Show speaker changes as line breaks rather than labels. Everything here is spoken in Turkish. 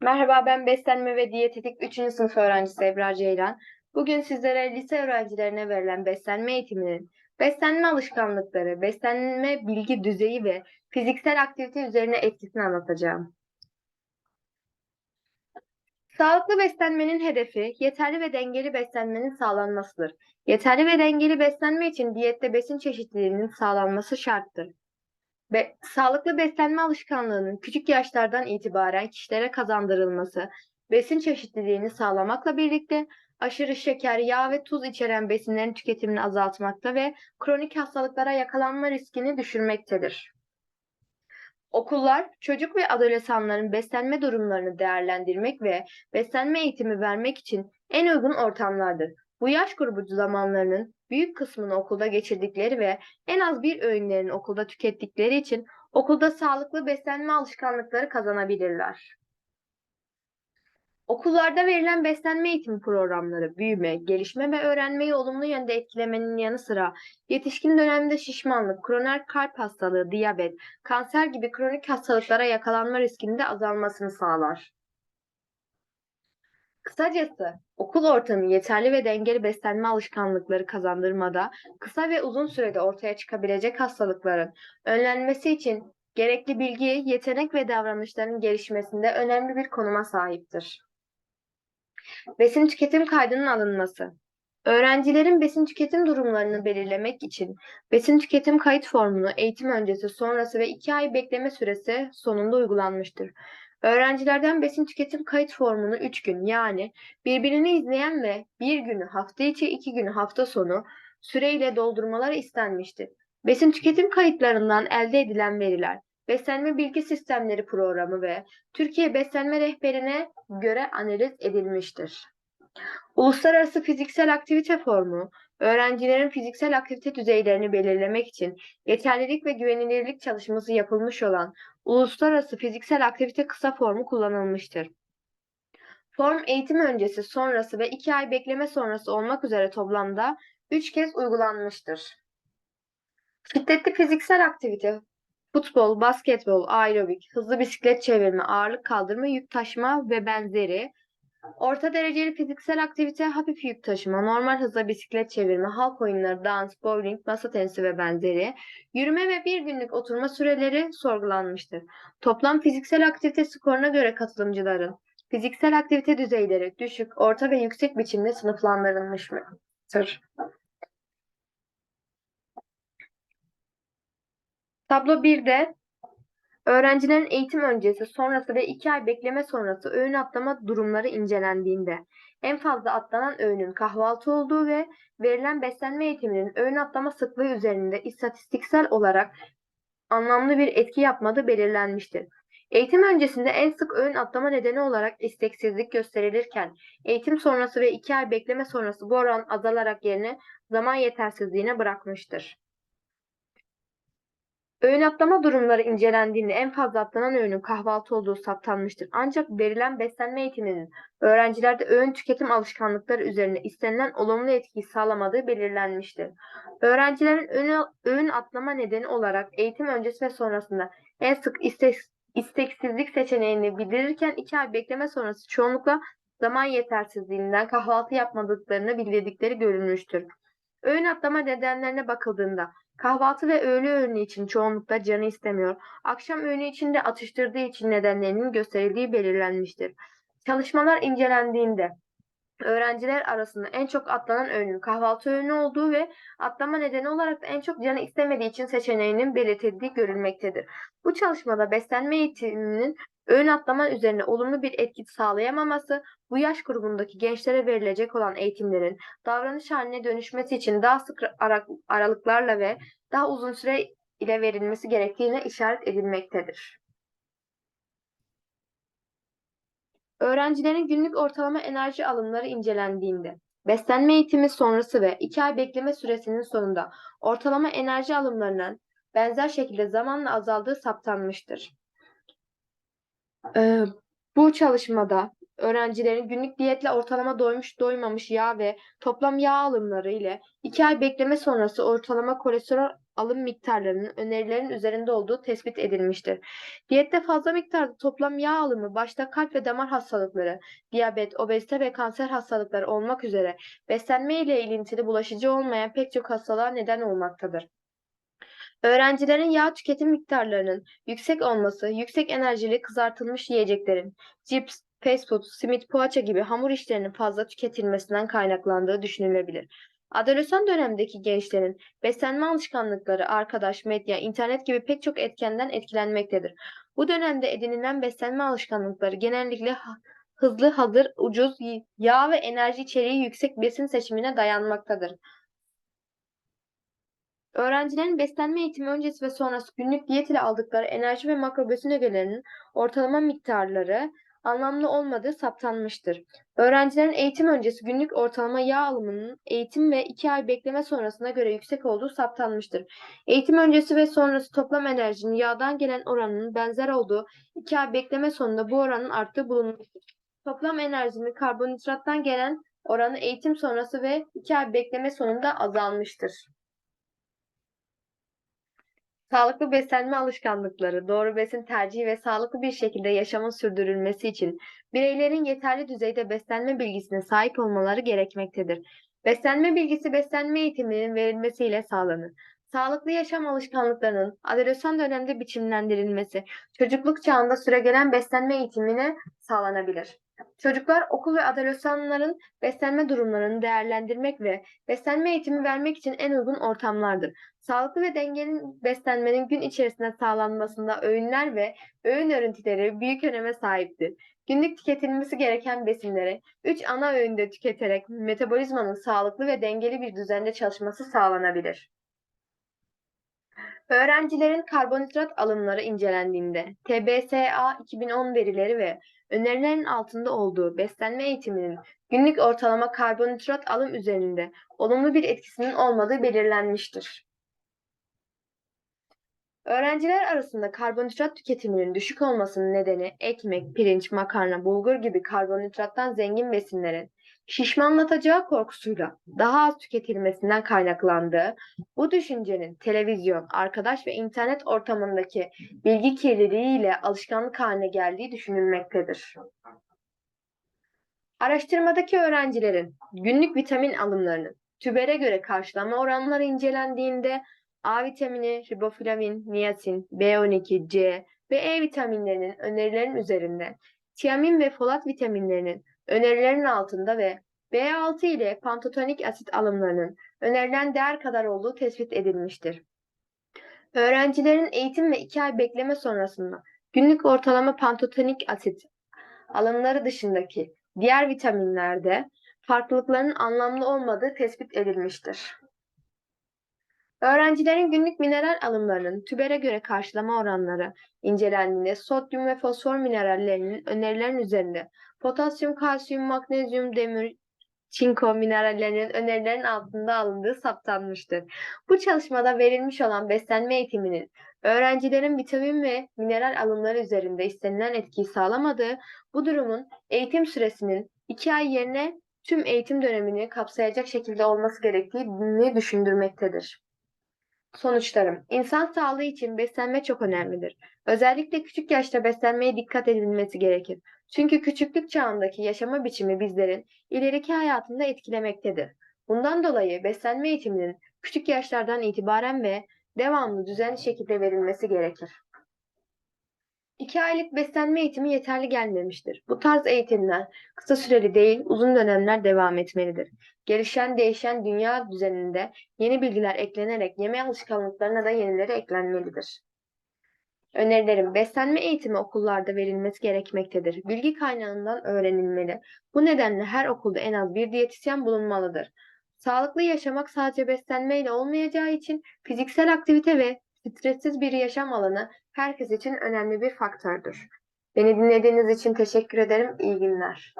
Merhaba ben beslenme ve diyetetik 3. sınıf öğrencisi Ebrar Ceylan. Bugün sizlere lise öğrencilerine verilen beslenme eğitiminin beslenme alışkanlıkları, beslenme bilgi düzeyi ve fiziksel aktivite üzerine etkisini anlatacağım. Sağlıklı beslenmenin hedefi yeterli ve dengeli beslenmenin sağlanmasıdır. Yeterli ve dengeli beslenme için diyette besin çeşitliliğinin sağlanması şarttır. Be sağlıklı beslenme alışkanlığının küçük yaşlardan itibaren kişilere kazandırılması, besin çeşitliliğini sağlamakla birlikte aşırı şeker, yağ ve tuz içeren besinlerin tüketimini azaltmakta ve kronik hastalıklara yakalanma riskini düşürmektedir. Okullar, çocuk ve adolesanların beslenme durumlarını değerlendirmek ve beslenme eğitimi vermek için en uygun ortamlardır. Bu yaş grubu zamanlarının büyük kısmını okulda geçirdikleri ve en az bir öğünlerini okulda tükettikleri için okulda sağlıklı beslenme alışkanlıkları kazanabilirler. Okullarda verilen beslenme eğitimi programları büyüme, gelişme ve öğrenmeyi olumlu yönde etkilemenin yanı sıra yetişkin dönemde şişmanlık, kronik kalp hastalığı, diyabet, kanser gibi kronik hastalıklara yakalanma riskinin de azalmasını sağlar. Kısacası okul ortamı yeterli ve dengeli beslenme alışkanlıkları kazandırmada kısa ve uzun sürede ortaya çıkabilecek hastalıkların önlenmesi için gerekli bilgi, yetenek ve davranışların gelişmesinde önemli bir konuma sahiptir. Besin tüketim kaydının alınması. Öğrencilerin besin tüketim durumlarını belirlemek için besin tüketim kayıt formunu eğitim öncesi, sonrası ve 2 ay bekleme süresi sonunda uygulanmıştır. Öğrencilerden besin tüketim kayıt formunu 3 gün yani birbirini izleyen ve bir günü hafta içi, iki günü hafta sonu süreyle doldurmaları istenmiştir. Besin tüketim kayıtlarından elde edilen veriler Beslenme Bilgi Sistemleri Programı ve Türkiye Beslenme Rehberi'ne göre analiz edilmiştir. Uluslararası Fiziksel Aktivite Formu, öğrencilerin fiziksel aktivite düzeylerini belirlemek için yeterlilik ve güvenilirlik çalışması yapılmış olan Uluslararası Fiziksel Aktivite Kısa Formu kullanılmıştır. Form eğitim öncesi, sonrası ve 2 ay bekleme sonrası olmak üzere toplamda 3 kez uygulanmıştır. Şiddetli fiziksel aktivite futbol, basketbol, aerobik, hızlı bisiklet çevirme, ağırlık kaldırma, yük taşıma ve benzeri. Orta dereceli fiziksel aktivite, hafif yük taşıma, normal hızla bisiklet çevirme, halk oyunları, dans, bowling, masa tenisi ve benzeri. Yürüme ve bir günlük oturma süreleri sorgulanmıştır. Toplam fiziksel aktivite skoruna göre katılımcıların fiziksel aktivite düzeyleri düşük, orta ve yüksek biçimde sınıflandırılmıştır. Tablo 1'de öğrencilerin eğitim öncesi, sonrası ve 2 ay bekleme sonrası öğün atlama durumları incelendiğinde en fazla atlanan öğünün kahvaltı olduğu ve verilen beslenme eğitiminin öğün atlama sıklığı üzerinde istatistiksel olarak anlamlı bir etki yapmadığı belirlenmiştir. Eğitim öncesinde en sık öğün atlama nedeni olarak isteksizlik gösterilirken eğitim sonrası ve 2 ay bekleme sonrası bu oran azalarak yerine zaman yetersizliğine bırakmıştır. Öğün atlama durumları incelendiğinde en fazla atlanan öğünün kahvaltı olduğu saptanmıştır. Ancak verilen beslenme eğitiminin öğrencilerde öğün tüketim alışkanlıkları üzerine istenilen olumlu etkiyi sağlamadığı belirlenmiştir. Öğrencilerin öğün, atlama nedeni olarak eğitim öncesi ve sonrasında en sık istek, isteksizlik seçeneğini bildirirken iki ay bekleme sonrası çoğunlukla zaman yetersizliğinden kahvaltı yapmadıklarını bildirdikleri görülmüştür. Öğün atlama nedenlerine bakıldığında Kahvaltı ve öğle öğünü için çoğunlukla canı istemiyor. Akşam öğünü için de atıştırdığı için nedenlerinin gösterildiği belirlenmiştir. Çalışmalar incelendiğinde öğrenciler arasında en çok atlanan öğünün kahvaltı öğünü olduğu ve atlama nedeni olarak da en çok canı istemediği için seçeneğinin belirtildiği görülmektedir. Bu çalışmada beslenme eğitiminin öğün atlama üzerine olumlu bir etki sağlayamaması, bu yaş grubundaki gençlere verilecek olan eğitimlerin davranış haline dönüşmesi için daha sık aralıklarla ve daha uzun süre ile verilmesi gerektiğine işaret edilmektedir. Öğrencilerin günlük ortalama enerji alımları incelendiğinde, beslenme eğitimi sonrası ve 2 ay bekleme süresinin sonunda ortalama enerji alımlarının benzer şekilde zamanla azaldığı saptanmıştır. Ee, bu çalışmada öğrencilerin günlük diyetle ortalama doymuş doymamış yağ ve toplam yağ alımları ile 2 ay bekleme sonrası ortalama kolesterol alım miktarlarının önerilerin üzerinde olduğu tespit edilmiştir. Diyette fazla miktarda toplam yağ alımı başta kalp ve damar hastalıkları, diyabet, obezite ve kanser hastalıkları olmak üzere beslenme ile ilintili bulaşıcı olmayan pek çok hastalığa neden olmaktadır. Öğrencilerin yağ tüketim miktarlarının yüksek olması, yüksek enerjili kızartılmış yiyeceklerin, cips, fast food, simit, poğaça gibi hamur işlerinin fazla tüketilmesinden kaynaklandığı düşünülebilir. Adolesan dönemdeki gençlerin beslenme alışkanlıkları, arkadaş, medya, internet gibi pek çok etkenden etkilenmektedir. Bu dönemde edinilen beslenme alışkanlıkları genellikle hızlı, hazır, ucuz, yağ ve enerji içeriği yüksek besin seçimine dayanmaktadır. Öğrencilerin beslenme eğitimi öncesi ve sonrası günlük diyet ile aldıkları enerji ve makrobesin ögelerinin ortalama miktarları anlamlı olmadığı saptanmıştır. Öğrencilerin eğitim öncesi günlük ortalama yağ alımının eğitim ve 2 ay bekleme sonrasına göre yüksek olduğu saptanmıştır. Eğitim öncesi ve sonrası toplam enerjinin yağdan gelen oranının benzer olduğu 2 ay bekleme sonunda bu oranın arttığı bulunmuştur. Toplam enerjinin karbonhidrattan gelen oranı eğitim sonrası ve 2 ay bekleme sonunda azalmıştır. Sağlıklı beslenme alışkanlıkları, doğru besin tercihi ve sağlıklı bir şekilde yaşamın sürdürülmesi için bireylerin yeterli düzeyde beslenme bilgisine sahip olmaları gerekmektedir. Beslenme bilgisi beslenme eğitiminin verilmesiyle sağlanır. Sağlıklı yaşam alışkanlıklarının adolesan dönemde biçimlendirilmesi, çocukluk çağında süregelen beslenme eğitimine sağlanabilir. Çocuklar okul ve adolesanların beslenme durumlarını değerlendirmek ve beslenme eğitimi vermek için en uygun ortamlardır. Sağlıklı ve dengeli beslenmenin gün içerisinde sağlanmasında öğünler ve öğün örüntüleri büyük öneme sahiptir. Günlük tüketilmesi gereken besinleri 3 ana öğünde tüketerek metabolizmanın sağlıklı ve dengeli bir düzende çalışması sağlanabilir. Öğrencilerin karbonhidrat alımları incelendiğinde TBSA 2010 verileri ve önerilerin altında olduğu beslenme eğitiminin günlük ortalama karbonhidrat alım üzerinde olumlu bir etkisinin olmadığı belirlenmiştir. Öğrenciler arasında karbonhidrat tüketiminin düşük olmasının nedeni ekmek, pirinç, makarna, bulgur gibi karbonhidrattan zengin besinlerin şişmanlatacağı korkusuyla daha az tüketilmesinden kaynaklandığı, bu düşüncenin televizyon, arkadaş ve internet ortamındaki bilgi kirliliği ile alışkanlık haline geldiği düşünülmektedir. Araştırmadaki öğrencilerin günlük vitamin alımlarının tübere göre karşılama oranları incelendiğinde A vitamini, riboflavin, niyasin, B12, C ve E vitaminlerinin önerilerin üzerinde, tiamin ve folat vitaminlerinin önerilerin altında ve B6 ile pantatonik asit alımlarının önerilen değer kadar olduğu tespit edilmiştir. Öğrencilerin eğitim ve 2 ay bekleme sonrasında günlük ortalama pantatonik asit alımları dışındaki diğer vitaminlerde farklılıkların anlamlı olmadığı tespit edilmiştir. Öğrencilerin günlük mineral alımlarının tübere göre karşılama oranları incelendiğinde sodyum ve fosfor minerallerinin önerilerin üzerinde potasyum, kalsiyum, magnezyum, demir, çinko minerallerinin önerilerin altında alındığı saptanmıştır. Bu çalışmada verilmiş olan beslenme eğitiminin öğrencilerin vitamin ve mineral alımları üzerinde istenilen etkiyi sağlamadığı, bu durumun eğitim süresinin 2 ay yerine tüm eğitim dönemini kapsayacak şekilde olması gerektiğini düşündürmektedir. Sonuçlarım. İnsan sağlığı için beslenme çok önemlidir. Özellikle küçük yaşta beslenmeye dikkat edilmesi gerekir. Çünkü küçüklük çağındaki yaşama biçimi bizlerin ileriki hayatında etkilemektedir. Bundan dolayı beslenme eğitiminin küçük yaşlardan itibaren ve devamlı düzenli şekilde verilmesi gerekir. 2 aylık beslenme eğitimi yeterli gelmemiştir. Bu tarz eğitimler kısa süreli değil, uzun dönemler devam etmelidir. Gelişen, değişen dünya düzeninde yeni bilgiler eklenerek yeme alışkanlıklarına da yenileri eklenmelidir. Önerilerim beslenme eğitimi okullarda verilmesi gerekmektedir. Bilgi kaynağından öğrenilmeli. Bu nedenle her okulda en az bir diyetisyen bulunmalıdır. Sağlıklı yaşamak sadece beslenmeyle olmayacağı için fiziksel aktivite ve stressiz bir yaşam alanı herkes için önemli bir faktördür. Beni dinlediğiniz için teşekkür ederim. İyi günler.